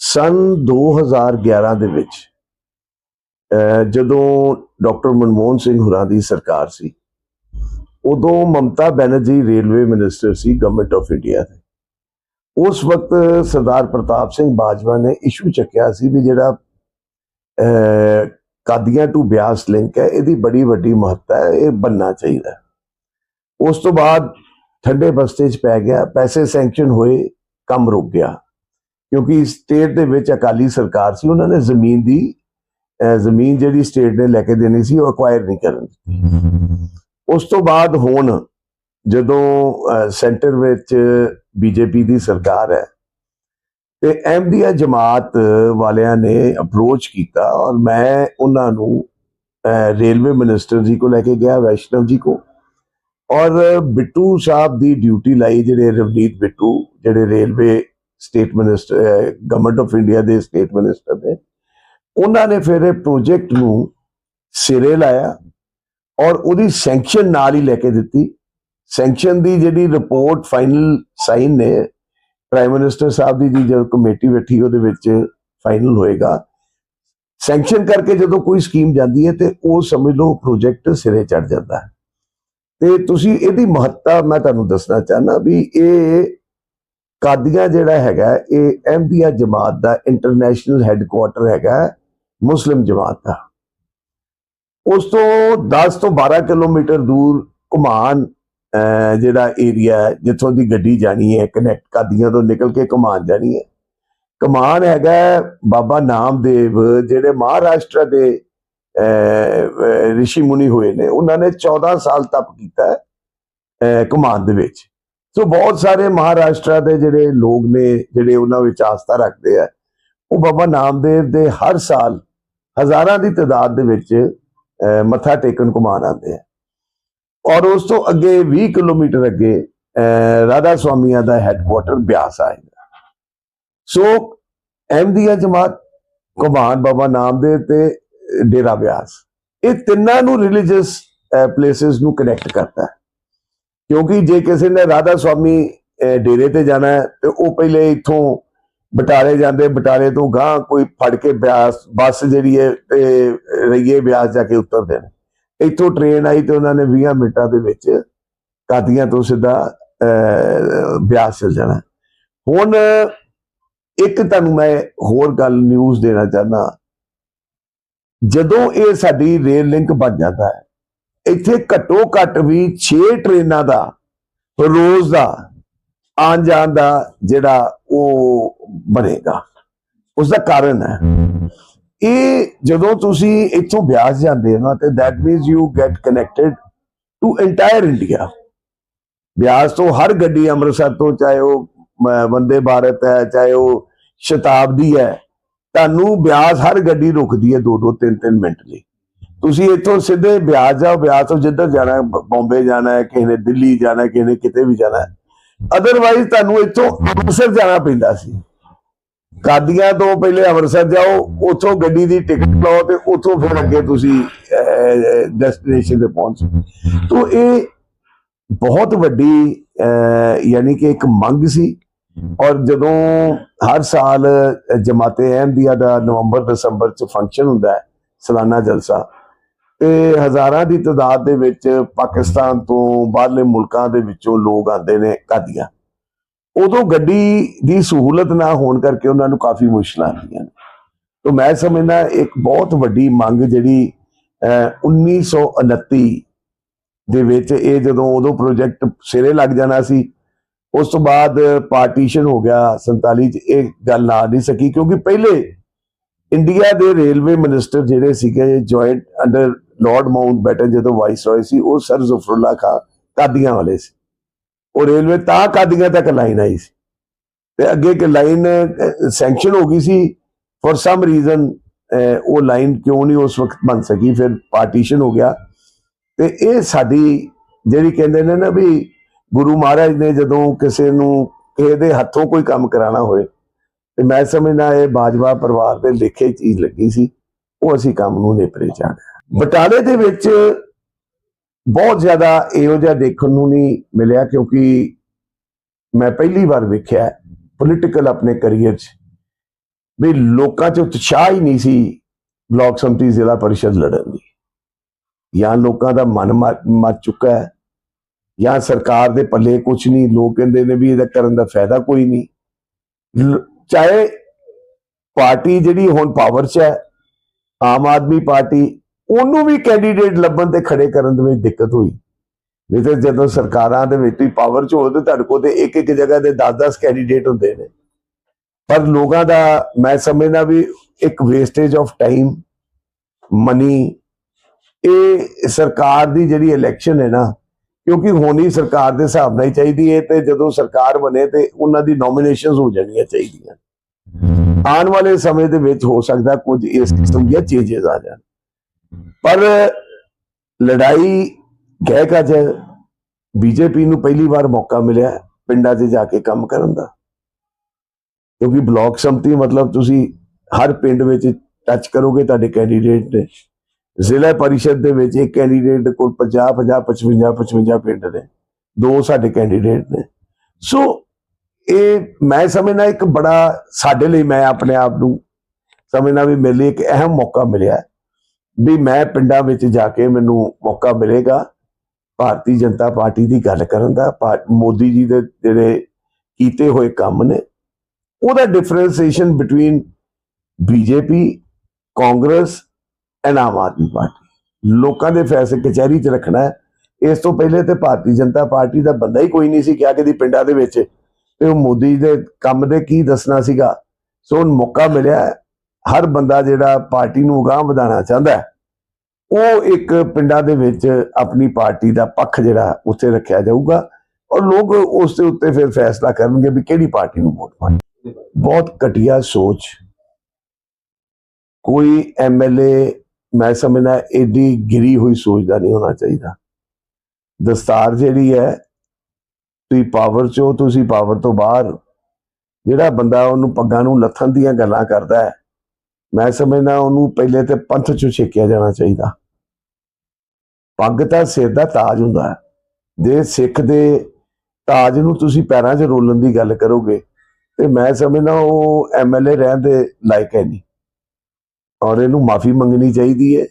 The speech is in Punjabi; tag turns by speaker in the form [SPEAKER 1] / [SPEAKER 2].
[SPEAKER 1] ਸਨ 2011 ਦੇ ਵਿੱਚ ਜਦੋਂ ਡਾਕਟਰ ਮਨਮੋਹਨ ਸਿੰਘ ਹੁਰਾਂ ਦੀ ਸਰਕਾਰ ਸੀ, ਉਦੋਂ ਮਮਤਾ ਬੈਨਰਜੀ ਰੇਲਵੇ ਮਿਨਿਸਟਰ ਸੀ ਗਵਰਨਮੈਂਟ ਆਫ ਇੰਡੀਆ ਦੇ। ਉਸ ਵਕਤ ਸਰਦਾਰ ਪ੍ਰਤਾਪ ਸਿੰਘ ਬਾਜਵਾ ਨੇ ਇਸ਼ੂ ਚੱਕਿਆ ਸੀ ਵੀ ਜਿਹੜਾ ਕਾਦੀਆਂ ਟੂ ਬਿਆਸ ਲਿੰਕ ਹੈ, ਇਹਦੀ ਬੜੀ ਵੱਡੀ ਮਹੱਤਤਾ ਹੈ, ਇਹ ਬੰਨਣਾ ਚਾਹੀਦਾ ਉਸ ਤੋਂ ਬਾਅਦ ਠੰਡੇ ਬਸਤੇ 'ਚ ਪੈ ਗਿਆ, ਪੈਸੇ ਸੈਂਕਸ਼ਨ ਹੋਏ, ਕੰਮ ਰੁਕ ਗਿਆ। ਕਿਉਂਕਿ ਸਟੇਟ ਦੇ ਵਿੱਚ ਅਕਾਲੀ ਸਰਕਾਰ ਸੀ ਉਹਨਾਂ ਨੇ ਜ਼ਮੀਨ ਦੀ ਜ਼ਮੀਨ ਜਿਹੜੀ ਸਟੇਟ ਨੇ ਲੈ ਕੇ ਦੇਣੀ ਸੀ ਉਹ ਅਕਵਾਇਰ ਨਹੀਂ ਕਰਨ ਉਸ ਤੋਂ ਬਾਅਦ ਹੁਣ ਜਦੋਂ ਸੈਂਟਰ ਵਿੱਚ ਬੀਜੇਪੀ ਦੀ ਸਰਕਾਰ ਹੈ ਤੇ ਅਹਿਮਦੀਆ ਜਮਾਤ ਵਾਲਿਆਂ ਨੇ ਅਪਰੋਚ ਕੀਤਾ ਔਰ ਮੈਂ ਉਹਨਾਂ ਨੂੰ ਰੇਲਵੇ ਮਿਨਿਸਟਰ ਜੀ ਕੋ ਲੈ ਕੇ ਗਿਆ ਵੈਸ਼ਨਵ ਜੀ ਕੋ ਔਰ ਬਿੱਟੂ ਸਾਹਿਬ ਦੀ ਡਿਊਟੀ ਲਾਈ ਜਿਹੜੇ ਰਵਨੀਤ ਬਿੱਟੂ ਜਿਹੜੇ railway state minister government of India ਦੇ ਸਟੇਟ ਮਿਨਿਸਟਰ ਨੇ ਉਹਨਾਂ ਨੇ ਫਿਰ ਇਹ ਪ੍ਰੋਜੈਕਟ ਨੂੰ ਸਿਰੇ ਲਾਇਆ ਔਰ ਉਹਦੀ ਸੈਂਕਸ਼ਨ ਨਾਲ ਹੀ ਲੈ ਕੇ ਦਿੱਤੀ। ਸੈਂਕਸ਼ਨ ਦੀ ਜਿਹੜੀ ਰਿਪੋਰਟ ਫਾਈਨਲ ਸਾਈਨ ਨੇ ਪ੍ਰਾਈਮ ਮਿਨਿਸਟਰ ਸਾਹਿਬ ਦੀ ਜੀ ਜਦੋਂ ਕਮੇਟੀ ਬੈਠੀ ਉਹਦੇ ਵਿੱਚ ਫਾਈਨਲ ਹੋਏਗਾ। ਸੈਂਕਸ਼ਨ ਕਰਕੇ ਜਦੋਂ ਕੋਈ ਸਕੀਮ ਜਾਂਦੀ ਹੈ ਤੇ ਉਹ ਸਮਝ ਲਓ ਪ੍ਰੋਜੈਕਟ ਸਿਰੇ ਚੜ ਜਾਂਦਾ ਹੈ। ਤੇ ਤੁਸੀਂ ਇਹਦੀ ਮਹੱਤਤਾ ਮੈਂ ਤੁਹਾਨੂੰ ਦੱਸਣਾ ਚਾਹਨਾ ਵੀ ਇਹ ਕਾਦੀਆਂ ਜਿਹੜਾ ਹੈਗਾ ਇਹ ਐਮਬੀਆ ਜਮਾਤ ਦਾ ਇੰਟਰਨੈਸ਼ਨਲ ਹੈੱਡਕੁਆਟਰ ਹੈਗਾ ਮੁਸਲਿਮ ਜਮਾਤ ਦਾ। ਉਸ ਤੋਂ 10 ਤੋਂ 12 ਕਿਲੋਮੀਟਰ ਦੂਰ ਘੁਮਾਨ ਜਿਹੜਾ ਏਰੀਆ ਜਿੱਥੋਂ ਦੀ ਗੱਡੀ ਜਾਣੀ ਹੈ ਕਨੈਕਟ ਕਾਦੀਆਂ ਤੋਂ ਨਿਕਲ ਕੇ ਘੁਮਾਨ ਜਾਣੀ ਹੈ। ਕਮਾਨ ਹੈਗਾ ਬਾਬਾ ਨਾਮਦੇਵ ਜਿਹੜੇ ਮਹਾਰਾਸ਼ਟਰ ਦੇ ਅਹ, ਰਿਸ਼ੀ ਮੁਨੀ ਹੋਏ ਨੇ ਉਹਨਾਂ ਨੇ 14 ਸਾਲ ਤਪ ਕੀਤਾ ਹੈ, ਦੇ ਵਿੱਚ। ਸੋ ਬਹੁਤ ਸਾਰੇ ਮਹਾਰਾਸ਼ਟਰ ਦੇ ਜਿਹੜੇ ਲੋਕ ਨੇ ਜਿਹੜੇ ਉਹਨਾਂ ਵਿੱਚ ਆਸਥਾ ਰੱਖਦੇ ਆ ਉਹ ਬਾਬਾ ਨਾਮਦੇਵ ਦੇ ਹਰ ਸਾਲ ਹਜ਼ਾਰਾਂ ਦੀ ਤਾਦਾਦ ਦੇ ਵਿੱਚ ਮੱਥਾ ਟੇਕਣ ਕਮਾਨ ਆਉਂਦੇ ਆ। ਔਰ ਉਸ ਤੋਂ ਅੱਗੇ 20 ਕਿਲੋਮੀਟਰ ਅੱਗੇ ਅਹ, ਰਾਧਾ ਸਵਾਮੀਆਂ ਦਾ ਹੈੱਡਕੁਆਟਰ ਬਿਆਸ ਆਏਗਾ ਸੋ ਅਹਿਮਦੀਆ ਜਮਾਤ ਕੁਮਾਨ ਬਾਬਾ ਨਾਮਦੇਵ ਤੇ ਡੇਰਾ ਬਿਆਸ। ਇਹ ਤਿੰਨਾਂ ਨੂੰ ਰਿਲੀਜੀਅਸ ਪਲੇਸਿਸ ਨੂੰ ਕਨੈਕਟ ਕਰਦਾ। ਹੈ ਕਿਉਂਕਿ ਜੇ ਕਿਸੇ ਨੇ ਰਾਧਾ ਸਵਾਮੀ ਡੇਰੇ ਤੇ ਜਾਣਾ ਹੈ ਤੇ ਉਹ ਪਹਿਲੇ ਇੱਥੋਂ ਬਟਾਲੇ ਜਾਂਦੇ ਬਟਾਲੇ ਤੋਂ ਗਾਂ ਕੋਈ ਫੜ ਕੇ ਬਿਆਸ ਬੱਸ ਜਿਹੜੀ ਹੈ ਤੇ ਰਈਏ ਬਿਆਸ ਜਾ ਕੇ ਉਤਰਦੇ ਨੇ। ਇੱਥੋਂ ਟ੍ਰੇਨ ਆਈ ਤੇ ਉਹਨਾਂ ਨੇ 20 ਮਿੰਟਾਂ ਦੇ ਵਿੱਚ ਕਾਦੀਆਂ ਤੋਂ ਸਿੱਧਾ ਅਹ, ਬਿਆਸ ਚਲ ਜਾਣਾ। ਹੁਣ ਇੱਕ ਤੁਹਾਨੂੰ ਮੈਂ ਹੋਰ ਗੱਲ ਨਿਊਜ਼ ਦੇਣਾ ਚਾਹਨਾ ਜਦੋਂ ਇਹ ਸਾਡੀ ਰੇਲ ਲਿੰਕ ਬਣ ਜਾਂਦਾ ਹੈ ਇੱਥੇ ਘੱਟੋ ਘੱਟ ਵੀ 6 ਟ੍ਰੇਨਾਂ ਦਾ, ਰੋਜ਼ ਦਾ, ਆਉਣ ਜਾਣ ਦਾ ਜਿਹੜਾ ਉਹ ਬਣੇਗਾ। ਉਸ ਦਾ ਕਾਰਨ ਹੈ। ਇਹ ਜਦੋਂ ਤੁਸੀਂ ਇੱਥੋਂ ਬਿਆਸ ਜਾਂਦੇ ਹੋ ਨਾ, ਤੇ that means you get connected to entire India Beas ਤੋਂ ਹਰ ਗੱਡੀ ਅੰਮ੍ਰਿਤਸਰ ਤੋਂ, ਚਾਹੇ ਉਹ ਵੰਦੇ ਭਾਰਤ ਹੈ, ਚਾਹੇ ਉਹ ਸ਼ਤਾਬਦੀ ਹੈ, ਤੁਹਾਨੂੰ ਬਿਆਸ ਹਰ ਗੱਡੀ ਰੁਕਦੀ ਹੈ 2-2 3-3 ਮਿੰਟ ਲਈ। ਤੁਸੀਂ ਇੱਥੋਂ ਸਿੱਧੇ ਬਿਆਸ ਜਾਓ ਬਿਆਸ ਤੋਂ ਜਿੱਧਰ ਜਾਣਾ ਹੈ ਬੰਬੇ ਜਾਣਾ ਹੈ ਕਿਸੇ ਨੇ ਦਿੱਲੀ ਜਾਣਾ ਹੈ ਕਿਸੇ ਨੇ ਕਿਤੇ ਵੀ ਜਾਣਾ ਹੈ। ਅਦਰਵਾਈਜ਼ ਤੁਹਾਨੂੰ ਇੱਥੋਂ ਅੰਮ੍ਰਿਤਸਰ ਜਾਣਾ ਪੈਂਦਾ ਸੀ। ਕਾਦੀਆਂ ਤੋਂ ਪਹਿਲੇ ਅੰਮ੍ਰਿਤਸਰ ਜਾਓ ਉੱਥੋਂ ਗੱਡੀ ਦੀ ਟਿਕਟ ਲਓ ਤੇ ਉੱਥੋਂ ਫਿਰ ਅੱਗੇ ਤੁਸੀਂ ਡੈਸਟੀਨੇਸ਼ਨ ਤੇ ਪਹੁੰਚ ਤੋ ਇਹ ਬਹੁਤ ਵੱਡੀ ਅਹ, ਯਾਨੀ ਕਿ ਇੱਕ ਮੰਗ ਸੀ। ਔਰ ਜਦੋਂ ਹਰ ਸਾਲ ਜਮਾਤੇ ਅਹਿਮਦੀਆ ਦਾ ਨਵੰਬਰ ਦਸੰਬਰ ਚ ਫੰਕਸ਼ਨ ਹੁੰਦਾ ਹੈ ਸਾਲਾਨਾ ਜਲਸਾ ਤੇ ਹਜ਼ਾਰਾਂ ਦੀ ਤਾਦਾਦ ਦੇ ਵਿੱਚ ਪਾਕਿਸਤਾਨ ਤੋਂ ਬਾਹਰਲੇ ਮੁਲਕਾਂ ਦੇ ਵਿੱਚੋਂ ਲੋਕ ਆਉਂਦੇ ਨੇ ਕਾਦੀਆਂ ਉਦੋਂ ਗੱਡੀ ਦੀ ਸਹੂਲਤ ਨਾ ਹੋਣ ਕਰਕੇ ਉਹਨਾਂ ਨੂੰ ਕਾਫੀ ਮੁਸ਼ਕਲਾਂ ਆਉਂਦੀਆਂ ਨੇ। ਤੋਂ ਮੈਂ ਸਮਝਦਾ ਇੱਕ ਬਹੁਤ ਵੱਡੀ ਮੰਗ ਜਿਹੜੀ ਅਹ, 1929 ਦੇ ਵਿੱਚ ਇਹ ਜਦੋਂ ਉਦੋਂ ਪ੍ਰੋਜੈਕਟ ਸਿਰੇ ਲੱਗ ਜਾਣਾ ਸੀ ਉਸ ਤੋਂ ਬਾਅਦ ਪਾਰਟੀਸ਼ਨ ਹੋ ਗਿਆ 47 ਚ ਇਹ ਗੱਲ ਆ ਨਹੀਂ ਸਕੀ ਕਿਉਂਕਿ ਪਹਿਲੇ ਇੰਡੀਆ ਦੇ ਰੇਲਵੇ ਮਿਨਿਸਟਰ ਜਿਹੜੇ ਸੀਗੇ joint under Lord Mountbatten ਜਦੋਂ ਵਾਈਸਰਾਏ ਸੀ, ਉਹ ਸਰ ਜ਼ਫਰੁੱਲਾ ਖਾਂ ਕਾਦੀਆਂ ਵਾਲੇ ਸੀ। ਉਹ ਰੇਲਵੇ ਤਾਂ ਕਾਦੀਆਂ ਤੱਕ ਲਾਈਨ ਆਈ ਸੀ। ਤੇ ਅੱਗੇ ਇੱਕ ਲਾਈਨ ਸੈਂਕਸ਼ਨ ਹੋ ਗਈ ਸੀ। ਫॉर ਸਮ ਰੀਜ਼ਨ ਉਹ ਲਾਈਨ ਕਿਉਂ ਨਹੀਂ ਉਸ ਵਕਤ ਬਣ ਸਕੀ, ਫਿਰ ਪਾਰਟੀਸ਼ਨ ਹੋ ਗਿਆ। ਤੇ ਇਹ ਸਾਡੀ ਜਿਹੜੀ ਕਹਿੰਦੇ ਨੇ ਨਾ ਵੀ ਗੁਰੂ ਮਹਾਰਾਜ ਨੇ ਜਦੋਂ ਕਿਸੇ ਨੂੰ ਕਿਸੇ ਦੇ ਹੱਥੋਂ ਕੋਈ ਕੰਮ ਕਰਾਣਾ ਹੋਏ, ਤੇ ਮੈਂ ਸਮਝਦਾ ਇਹ ਬਾਜਵਾ ਪਰਿਵਾਰ ਦੇ ਲੇਖੇ ਚੀਜ਼ ਲੱਗੀ ਸੀ, ਉਹ ਅਸੀਂ ਕੰਮ ਨੂੰ ਨੇਪਰੇ ਚਾੜਿਆ ਬਟਾਲੇ ਦੇ ਵਿੱਚ ਬਹੁਤ ਜ਼ਿਆਦਾ ਇਹੋ ਜਿਹਾ ਦੇਖਣ ਨੂੰ ਨਹੀਂ ਮਿਲਿਆ ਕਿਉਂਕਿ ਮੈਂ ਪਹਿਲੀ ਵਾਰ ਵੇਖਿਆ ਪੋਲੀਟੀਕਲ ਆਪਣੇ ਕੈਰੀਅਰ 'ਚ। ਵੀ ਲੋਕਾਂ 'ਚ ਉਤਸ਼ਾਹ ਹੀ ਨਹੀਂ ਸੀ ਬਲਾਕ ਸੰਮਤੀ ਜ਼ਿਲ੍ਹਾ ਪਰਿਸ਼ਦ ਲੜਨ ਦੀ। ਜਾਂ ਲੋਕਾਂ ਦਾ ਮਨ ਮਰ ਮਰ ਚੁੱਕਾ ਹੈ, ਜਾਂ ਸਰਕਾਰ ਦੇ ਪੱਲੇ ਕੁਝ ਨਹੀਂ, ਲੋਕ ਕਹਿੰਦੇ ਨੇ ਵੀ ਇਹਦਾ ਕਰਨ ਦਾ ਫਾਇਦਾ ਕੋਈ ਨਹੀਂ। ਚਾਹੇ ਪਾਰਟੀ ਜਿਹੜੀ ਹੁਣ ਪਾਵਰ 'ਚ ਹੈ, ਆਮ ਆਦਮੀ ਪਾਰਟੀ ਉਹਨੂੰ ਵੀ ਕੈਂਡੀਡੇਟ ਲੱਭਣ ਤੇ ਖੜੇ ਕਰਨ ਦੇ ਵਿੱਚ ਦਿੱਕਤ ਹੋਈ। ਨਹੀਂ ਤੇ ਜਦੋਂ ਸਰਕਾਰਾਂ ਦੇ ਵਿੱਚ ਹੀ ਪਾਵਰ 'ਚ ਹੋ ਤੇ ਤੁਹਾਡੇ ਕੋਲ ਤੇ ਇੱਕ ਇੱਕ ਜਗ੍ਹਾ ਦੇ 10-10 ਕੈਂਡੀਡੇਟ ਹੁੰਦੇ ਨੇ। ਪਰ ਲੋਕਾਂ ਦਾ ਮੈਂ ਸਮਝਦਾ ਵੀ ਇੱਕ ਵੇਸਟੇਜ ਆਫ ਟਾਈਮ ਮਨੀ ਇਹ ਸਰਕਾਰ ਦੀ ਜਿਹੜੀ ਇਲੈਕਸ਼ਨ ਹੈ ਨਾ, ਕਿਉਂਕਿ ਹੋਣੀ ਸਰਕਾਰ ਦੇ ਹਿਸਾਬ ਨਾਲ ਹੀ ਚਾਹੀਦੀ ਹੈ ਤੇ ਜਦੋਂ ਸਰਕਾਰ ਬਣੇ ਤੇ ਉਹਨਾਂ ਦੀ ਨੋਮੀਨੇਸ਼ਨਸ ਹੋ ਜਾਣੀਆਂ ਚਾਹੀਦੀਆਂ। ਆਉਣ ਵਾਲੇ ਸਮੇਂ ਦੇ ਵਿੱਚ ਹੋ ਸਕਦਾ ਕੁਝ ਇਸ ਕਿਸਮ ਦੀਆਂ ਚੇਂਜਸ ਆ ਜਾਣ। ਪਰ ਲੜਾਈ ਕਹਿ ਕਜ ਬੀਜੇਪੀ ਨੂੰ ਪਹਿਲੀ ਵਾਰ ਮੌਕਾ ਮਿਲਿਆ ਪਿੰਡਾਂ 'ਚ ਜਾ ਕੇ ਕੰਮ ਕਰਨ ਦਾ। ਕਿਉਂਕਿ ਬਲਾਕ ਸੰਮਤੀ ਮਤਲਬ ਤੁਸੀਂ ਹਰ ਪਿੰਡ ਵਿੱਚ ਟੱਚ ਕਰੋਗੇ ਤੁਹਾਡੇ ਕੈਂਡੀਡੇਟ ਨੇ। ਜ਼ਿਲ੍ਹਾ ਪਰਿਸ਼ਦ ਦੇ ਵਿੱਚ ਇੱਕ ਕੈਂਡੀਡੇਟ ਕੋਲ 50 50 55 55 ਪਿੰਡ ਨੇ। ਦੋ ਸਾਡੇ ਕੈਂਡੀਡੇਟ ਨੇ। ਸੋ ਇਹ ਮੈਂ ਸਮਝਣਾ ਇੱਕ ਬੜਾ ਸਾਡੇ ਲਈ ਮੈਂ ਆਪਣੇ ਆਪ ਨੂੰ ਸਮਝਣਾ ਵੀ ਮੇਰੇ ਲਈ ਇੱਕ ਅਹਿਮ ਮੌਕਾ ਮਿਲਿਆ। ਵੀ ਮੈਂ ਪਿੰਡਾਂ ਵਿੱਚ ਜਾ ਕੇ ਮੈਨੂੰ ਮੌਕਾ ਮਿਲੇਗਾ, ਭਾਰਤੀ ਜਨਤਾ ਪਾਰਟੀ ਦੀ ਗੱਲ ਕਰਨ ਦਾ ਮੋਦੀ ਜੀ ਦੇ ਜਿਹੜੇ ਕੀਤੇ ਹੋਏ ਕੰਮ ਨੇ, ਉਹਦਾ differentiation between BJP Congress and Aam Aadmi Party. ਲੋਕਾਂ ਦੇ ਫੈਸਲੇ ਕਚਹਿਰੀ 'ਚ ਰੱਖਣਾ ਹੈ। ਇਸ ਤੋਂ ਪਹਿਲੇ ਤੇ ਭਾਰਤੀ ਜਨਤਾ ਪਾਰਟੀ ਦਾ ਬੰਦਾ ਹੀ ਕੋਈ ਨਹੀਂ ਸੀ ਕਿਹਾ ਕਿ ਦੀ ਪਿੰਡਾਂ ਦੇ ਵਿੱਚ, ਤੇ ਉਹ ਮੋਦੀ ਦੇ ਕੰਮ ਦੇ ਕੀ ਦੱਸਣਾ ਸੀਗਾ। ਸੋ ਹੁਣ ਮੌਕਾ ਮਿਲਿਆ ਹਰ ਬੰਦਾ ਜਿਹੜਾ ਪਾਰਟੀ ਨੂੰ ਅਗਾਂਹ ਵਧਾਉਣਾ ਚਾਹੁੰਦਾ ਉਹ ਇੱਕ ਪਿੰਡਾਂ ਦੇ ਵਿੱਚ ਆਪਣੀ ਪਾਰਟੀ ਦਾ ਪੱਖ ਜਿਹੜਾ ਉੱਥੇ ਰੱਖਿਆ ਜਾਊਗਾ ਔਰ ਲੋਕ ਉਸ ਦੇ ਉੱਤੇ ਫਿਰ ਫੈਸਲਾ ਕਰਨਗੇ ਵੀ ਕਿਹੜੀ ਪਾਰਟੀ ਨੂੰ ਵੋਟ ਪਾਣੀ ਬਹੁਤ ਘਟੀਆ ਸੋਚ। ਕੋਈ ਐਮਐਲਏ ਮੈਂ ਸਮਝਦਾ ਏਡੀ ਗਿਰੀ ਹੋਈ ਸੋਚ ਦਾ ਨਹੀਂ ਹੋਣਾ ਚਾਹੀਦਾ। ਦਸਤਾਰ ਜਿਹੜੀ ਹੈ, ਤੁਸੀਂ ਪਾਵਰ ਚੋ ਤੁਸੀਂ ਪਾਵਰ ਤੋਂ ਬਾਹਰ। ਜਿਹੜਾ ਬੰਦਾ ਉਹਨੂੰ ਪੱਗਾਂ ਨੂੰ ਲੱਥਣ ਦੀਆਂ ਗੱਲਾਂ ਕਰਦਾ ਹੈ ਮੈਂ ਸਮਝਦਾ ਉਹਨੂੰ ਪਹਿਲੇ ਤੇ ਪੰਥ ਚੋਂ ਛੇਕਿਆ ਜਾਣਾ ਚਾਹੀਦਾ। ਪੱਗ ਤਾਂ ਸਿਰ ਦਾ ਤਾਜ ਹੁੰਦਾ ਹੈ। ਜੇ ਸਿੱਖ ਦੇ ਤਾਜ ਨੂੰ ਤੁਸੀਂ ਪੈਰਾਂ 'ਚ ਰੋਲਣ ਦੀ ਗੱਲ ਕਰੋਗੇ, ਤੇ ਮੈਂ ਸਮਝਦਾ ਉਹ ਐਮਐਲਏ ਰਹਿਣ ਦੇ ਲਾਇਕ ਹੈ ਨਹੀਂ। ਔਰ ਇਹਨੂੰ ਮਾਫੀ ਮੰਗਣੀ ਚਾਹੀਦੀ ਹੈ।